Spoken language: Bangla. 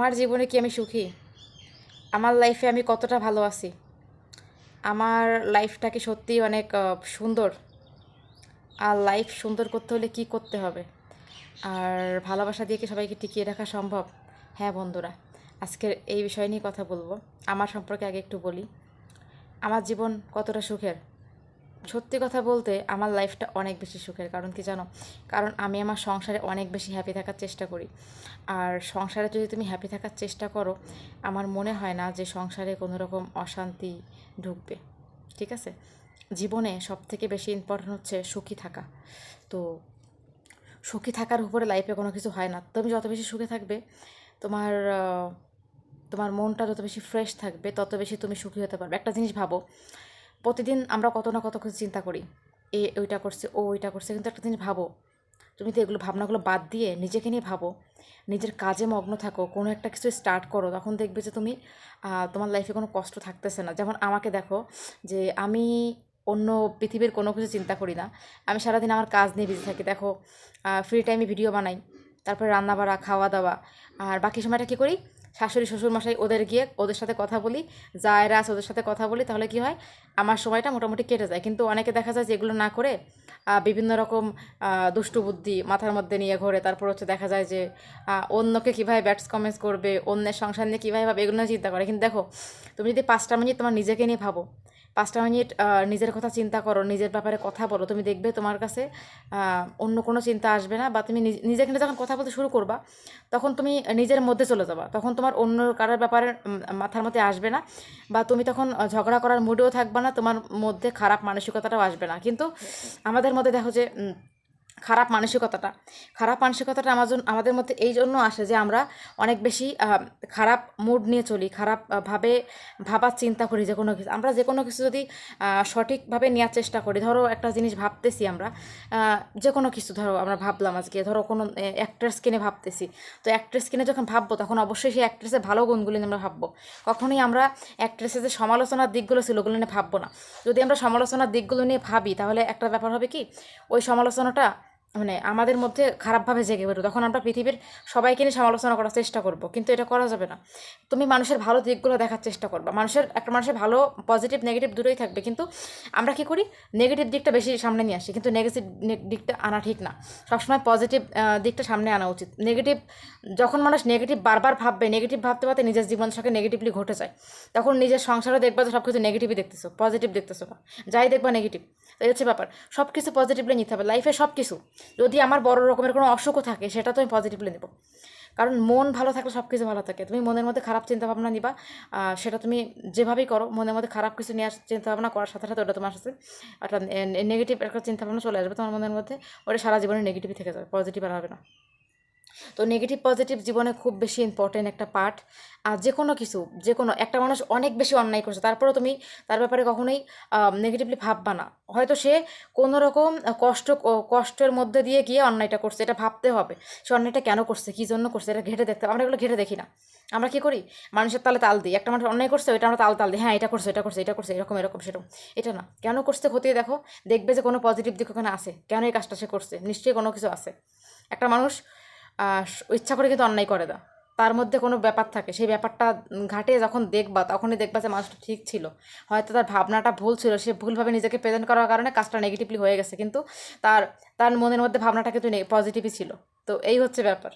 আমার জীবনে কি আমি সুখী? আমার লাইফে আমি কতটা ভালো আছি? আমার লাইফটা কি সত্যিই অনেক সুন্দর? আর লাইফ সুন্দর করতে হলে কি করতে হবে? আর ভালোবাসা দিয়ে কি সবাইকে টিকিয়ে রাখা সম্ভব? হ্যাঁ বন্ধুরা, আজকের এই বিষয় নিয়ে কথা বলব। আমার সম্পর্কে আগে একটু বলি। আমার জীবন কতটা সুখের? সত্যি কথা বলতে আমার লাইফটা অনেক বেশি সুখের। কারণ কি জানো? কারণ আমি আমার সংসারে অনেক বেশি হ্যাপি থাকার চেষ্টা করি। আর সংসারে যদি তুমি হ্যাপি থাকার চেষ্টা করো, আমার মনে হয় না যে সংসারে কোনো রকম অশান্তি ঢুকবে। ঠিক আছে? জীবনে সব থেকে বেশি ইম্পর্টেন্ট হচ্ছে সুখী থাকা। তো সুখী থাকার উপরে লাইফে কোনো কিছু হয় না। তুমি যত বেশি সুখে থাকবে, তোমার তোমার মনটা যত বেশি ফ্রেশ থাকবে, তত বেশি তুমি সুখী হতে পারবে। একটা জিনিস ভাবো প্রতিদিন আমরা কত না কত কিছু চিন্তা করি। এ, ওইটা করছে, ও ওইটা করছে, কিন্তু একটা জিনিস ভাবো। তুমি তো এগুলো ভাবনাগুলো বাদ দিয়ে নিজেকে নিয়ে ভাবো। নিজের কাজে মগ্ন থাকো, কোনো একটা কিছু স্টার্ট করো, তখন দেখবে যে তুমি তোমার লাইফে কোনো কষ্ট থাকতেছে না। যেমন আমাকে দেখো যে আমি অন্য পৃথিবীর কোনো কিছু চিন্তা করি না। আমি সারাদিন আমার কাজ নিয়ে বিজি থাকি। দেখো ফ্রি টাইমে ভিডিও বানাই। তারপরে রান্না বাড়া খাওয়া দাওয়া আর বাকি সময়টা কী করি? শাশুড়ি শ্বশুর মশাই ওদের গিয়ে ওদের সাথে কথা বলি। জায়রা ওদের সাথে কথা বলি। তাহলে কি হয়? আমার সময়টা মোটামুটি কেটে যায়। কিন্তু অনেকে দেখা যায় যে এগুলো না করে বিভিন্ন রকম দুষ্টু বুদ্ধি মাথার মধ্যে নিয়ে ঘোরে। তারপর হচ্ছে দেখা যায় যে অন্যকে কীভাবে ব্যাটস কমেন্টস করবে, অন্যের সংসার নিয়ে কীভাবে ভাবে, এগুলো চিন্তা করে। কিন্তু দেখো, তুমি যদি পাঁচটা মিনিট তোমার নিজেকে নিয়ে ভাবো পাঁচটা মিনিট নিজের কথা চিন্তা করো, নিজের ব্যাপারে কথা বলো। তুমি দেখবে তোমার কাছে অন্য কোনো চিন্তা আসবে না বা তুমি নিজের কিন্তু যখন কথা বলতে শুরু করবা, তখন তুমি নিজের মধ্যে চলে যাবা। তখন তোমার অন্য কারোর ব্যাপারে মাথার মধ্যে আসবে না বা তুমি তখন ঝগড়া করার মুডেও থাকবে না, তোমার মধ্যে খারাপ মানসিকতাটাও আসবে না। কিন্তু আমাদের মধ্যে দেখো যে খারাপ মানসিকতাটা। খারাপ মানসিকতাটা আমার আমাদের মধ্যে এই জন্য আসে যে আমরা অনেক বেশি খারাপ মুড নিয়ে চলি খারাপ আহ, ভাবে ভাবার চিন্তা করি যে কোনো কিছু। আমরা যে কোনো কিছু যদি সঠিকভাবে নেওয়ার চেষ্টা করি ধরো একটা জিনিস ভাবতেছি আমরা যে কোনো কিছু ধরো আমরা ভাবলাম আজকে ধরো কোনো অ্যাক্ট্রেস কিনে ভাবতেছি। তো অ্যাক্ট্রেস কিনে যখন ভাববো তখন অবশ্যই সেই অ্যাক্ট্রেসের ভালো গুণগুলি নিয়ে আমরা ভাববো। কখনোই আমরা অ্যাক্ট্রেসের যে সমালোচনার দিকগুলো ছিল ওগুলো নিয়ে ভাববো না। যদি আমরা সমালোচনার দিকগুলো নিয়ে ভাবি তাহলে একটা ব্যাপার হবে কি? ওই সমালোচনাটা মানে আমাদের মধ্যে খারাপভাবে জেগে বেরো তখন আমরা পৃথিবীর সবাইকে নিয়ে সমালোচনা করার চেষ্টা করব, কিন্তু এটা করা যাবে না। তুমি মানুষের ভালো দিকগুলো দেখার চেষ্টা করবা। মানুষের, একটা মানুষের ভালো পজিটিভ নেগেটিভ দুটোই থাকবে, কিন্তু আমরা কি করি? নেগেটিভ দিকটা বেশি সামনে নিয়ে আসি, কিন্তু নেগেটিভ দিকটা আনা ঠিক না। সবসময় পজিটিভ দিকটা সামনে আনা উচিত। নেগেটিভ যখন মানুষ নেগেটিভ বারবার ভাববে নেগেটিভ ভাবতে ভাবতে নিজের জীবনের সঙ্গে নেগেটিভলি ঘটে যায়। তখন নিজের সংসারে দেখবা তো সব কিছু নেগেটিভই দেখতেছো পজিটিভ দেখতেছো না। যাই দেখবা নেগেটিভ এই হচ্ছে ব্যাপার। সব কিছু পজিটিভলি নিতে হবে। লাইফে সব কিছু যদি আমার বড় রকমের কোনো অসুখও থাকে, সেটা তো আমি পজিটিভলি নেব। কারণ মন ভালো থাকলে সব কিছু ভালো থাকে। তুমি মনের মধ্যে খারাপ চিন্তা ভাবনা নিবা সেটা তুমি যেভাবেই করো, মনের মধ্যে খারাপ কিছু নেওয়ার চিন্তা ভাবনা করার সাথে সাথে ওটা তোমার সাথে একটা নেগেটিভ একটা চিন্তা ভাবনা চলে আসবে তোমার মনের মধ্যে। ওটা সারা জীবনে নেগেটিভই থেকে যাবে পজিটিভ আর হবে না। তো নেগেটিভ পজিটিভ জীবনে খুব বেশি ইম্পর্টেন্ট একটা পার্ট আর যে কোনো কিছু যে কোনো একটা মানুষ অনেক বেশি অন্যায় করছে, তারপরেও তুমি তার ব্যাপারে কখনোই নেগেটিভলি ভাববা না। হয়তো সে কোনো রকম কষ্ট, কষ্টের মধ্যে দিয়ে গিয়ে অন্যায়টা করছে, এটা ভাবতে হবে। সে অন্যায়টা কেন করছে, কী জন্য করছে, এটা ঘেটে দেখতে হবে আমরা এগুলো ঘেটে দেখি না। আমরা কী করি? মানুষের তালে তাল দিই। একটা মানুষ অন্যায় করছে, ওইটা আমরা তাল তাল দিই। হ্যাঁ এটা করছে এটা করছে এটা করছে, এরকম এরকম, সেরকম। এটা না। কেন করছে খতিয়ে দেখো, দেখবে যে কোনো পজিটিভ দিক ওখানে আছে। কেন এই কাজটা সে করছে? নিশ্চয়ই কোনো কিছু আছে। একটা মানুষ ইচ্ছা করে কিন্তু অন্যায় করে না। তার মধ্যে কোনো ব্যাপার থাকে। সেই ব্যাপারটা ঘাটে যখন দেখবা, তখনই দেখবা যে মানুষটা ঠিক ছিল। হয়তো তার ভাবনাটা ভুল ছিল, সে ভুলভাবে নিজেকে প্রেজেন্ট করার কারণে কাজটা নেগেটিভলি হয়ে গেছে। কিন্তু তার তার মনের মধ্যে ভাবনাটা কিন্তু পজিটিভই ছিল। তো এই হচ্ছে ব্যাপার।